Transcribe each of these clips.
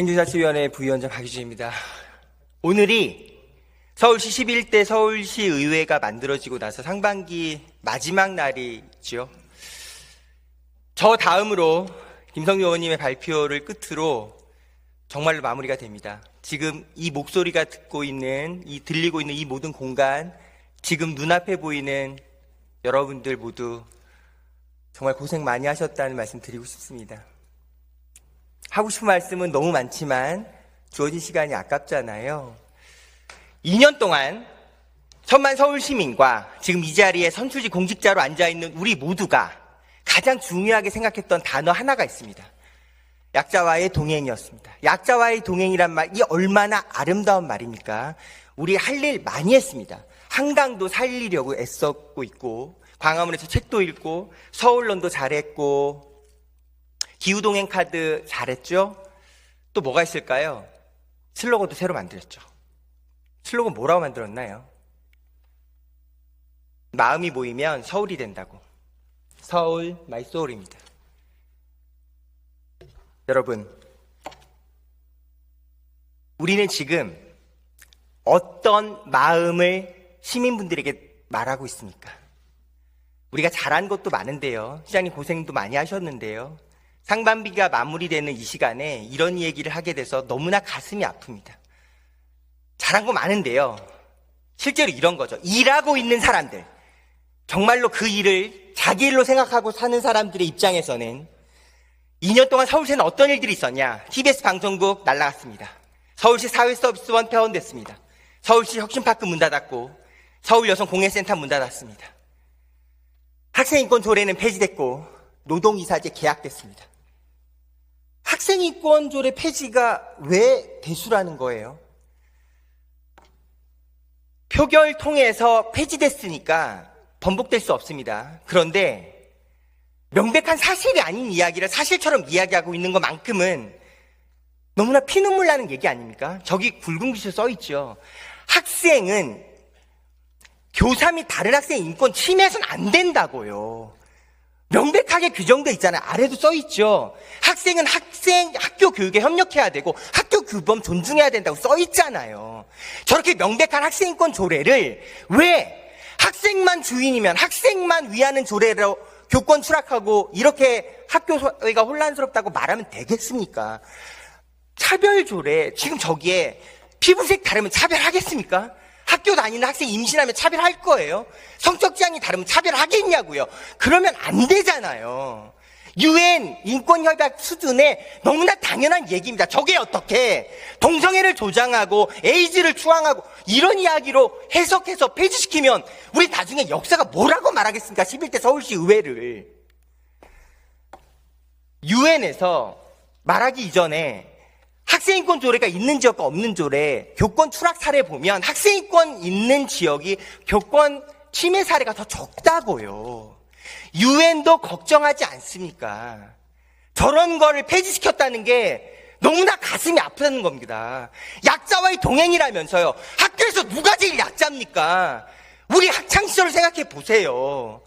행정자치위원회 부위원장 박유진입니다. 오늘이 서울시 11대 서울시 의회가 만들어지고 나서 상반기 마지막 날이지요. 저 다음으로 김성료 의원님의 발표를 끝으로 정말로 마무리가 됩니다. 지금 이 목소리가 듣고 있는, 이 들리고 있는 이 모든 공간, 지금 눈앞에 보이는 여러분들 모두 정말 고생 많이 하셨다는 말씀 드리고 싶습니다. 하고 싶은 말씀은 너무 많지만 주어진 시간이 아깝잖아요. 2년 동안 천만 서울 시민과 지금 이 자리에 선출직 공직자로 앉아 있는 우리 모두가 가장 중요하게 생각했던 단어 하나가 있습니다. 약자와의 동행이었습니다. 약자와의 동행이란 말이 얼마나 아름다운 말입니까? 우리 할 일 많이 했습니다. 한강도 살리려고 애썼고 있고 광화문에서 책도 읽고 서울론도 잘했고 기후동행 카드 잘했죠? 또 뭐가 있을까요? 슬로건도 새로 만들었죠. 슬로건 뭐라고 만들었나요? 마음이 모이면 서울이 된다고. 서울 마이 소울입니다. 여러분, 우리는 지금 어떤 마음을 시민분들에게 말하고 있습니까? 우리가 잘한 것도 많은데요. 시장님 고생도 많이 하셨는데요. 상반기가 마무리되는 이 시간에 이런 얘기를 하게 돼서 너무나 가슴이 아픕니다. 잘한 거 많은데요. 실제로 이런 거죠. 일하고 있는 사람들. 정말로 그 일을 자기 일로 생각하고 사는 사람들의 입장에서는 2년 동안 서울시에는 어떤 일들이 있었냐? TBS 방송국 날라갔습니다. 서울시 사회서비스원 폐원됐습니다. 서울시 혁신파크 문 닫았고 서울 여성 공예센터 문 닫았습니다. 학생인권 조례는 폐지됐고 노동이사제 계약됐습니다. 학생인권 조례 폐지가 왜 대수라는 거예요? 표결 통해서 폐지됐으니까 번복될 수 없습니다. 그런데 명백한 사실이 아닌 이야기를 사실처럼 이야기하고 있는 것만큼은 너무나 피눈물 나는 얘기 아닙니까? 저기 굵은 글씨로 써 있죠. 학생은 교사 및 다른 학생 인권 침해해서는 안 된다고요. 명백하게 규정돼 있잖아요. 아래도 써 있죠. 학생은 학생 학교 교육에 협력해야 되고 학교 규범 존중해야 된다고 써 있잖아요. 저렇게 명백한 학생 인권 조례를 왜 학생만 주인이면 학생만 위하는 조례로 교권 추락하고 이렇게 학교 사회가 혼란스럽다고 말하면 되겠습니까? 차별 조례 지금 저기에 피부색 다르면 차별하겠습니까? 학교 다니는 학생 임신하면 차별할 거예요? 성적 지향이 다르면 차별하겠냐고요? 그러면 안 되잖아요. 유엔 인권협약 수준의 너무나 당연한 얘기입니다. 저게 어떻게 동성애를 조장하고 에이즈를 추앙하고 이런 이야기로 해석해서 폐지시키면 우리 나중에 역사가 뭐라고 말하겠습니까? 11대 서울시 의회를. 유엔에서 말하기 이전에 학생인권 조례가 있는 지역과 없는 조례, 교권 추락 사례 보면 학생인권 있는 지역이 교권 침해 사례가 더 적다고요. 유엔도 걱정하지 않습니까? 저런 거를 폐지시켰다는 게 너무나 가슴이 아프다는 겁니다. 약자와의 동행이라면서요. 학교에서 누가 제일 약자입니까? 우리 학창 시절을 생각해 보세요.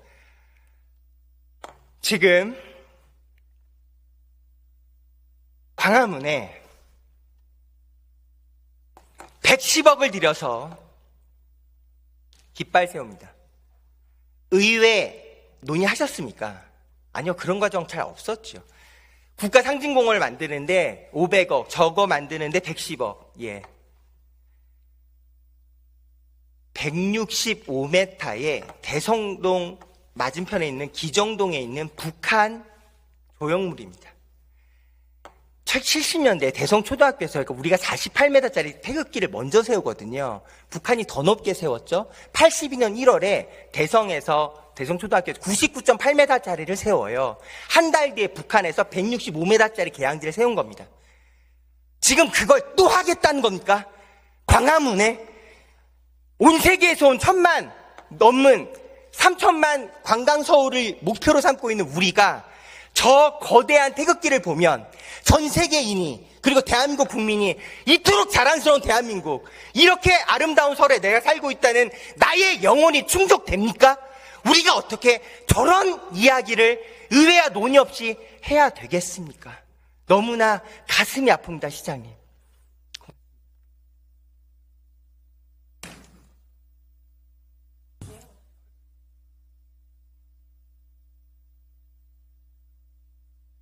지금 광화문에 110억을 들여서 깃발 세웁니다. 의회 논의하셨습니까? 아니요, 그런 과정 잘 없었죠. 국가 상징공원을 만드는데 500억, 저거 만드는데 110억, 예. 165m의 대성동 맞은편에 있는 기정동에 있는 북한 조형물입니다. 70년대 대성 초등학교에서 그러니까 우리가 48m짜리 태극기를 먼저 세우거든요. 북한이 더 높게 세웠죠. 82년 1월에 대성에서 대성 초등학교에서 99.8m짜리를 세워요. 한 달 뒤에 북한에서 165m짜리 개항지를 세운 겁니다. 지금 그걸 또 하겠다는 겁니까? 광화문에 온 세계에서 온 천만 넘는 3천만 관광 서울을 목표로 삼고 있는 우리가 저 거대한 태극기를 보면 전 세계인이 그리고 대한민국 국민이 이토록 자랑스러운 대한민국 이렇게 아름다운 설에 내가 살고 있다는 나의 영혼이 충족됩니까? 우리가 어떻게 저런 이야기를 의외와 논의 없이 해야 되겠습니까? 너무나 가슴이 아픕니다, 시장님.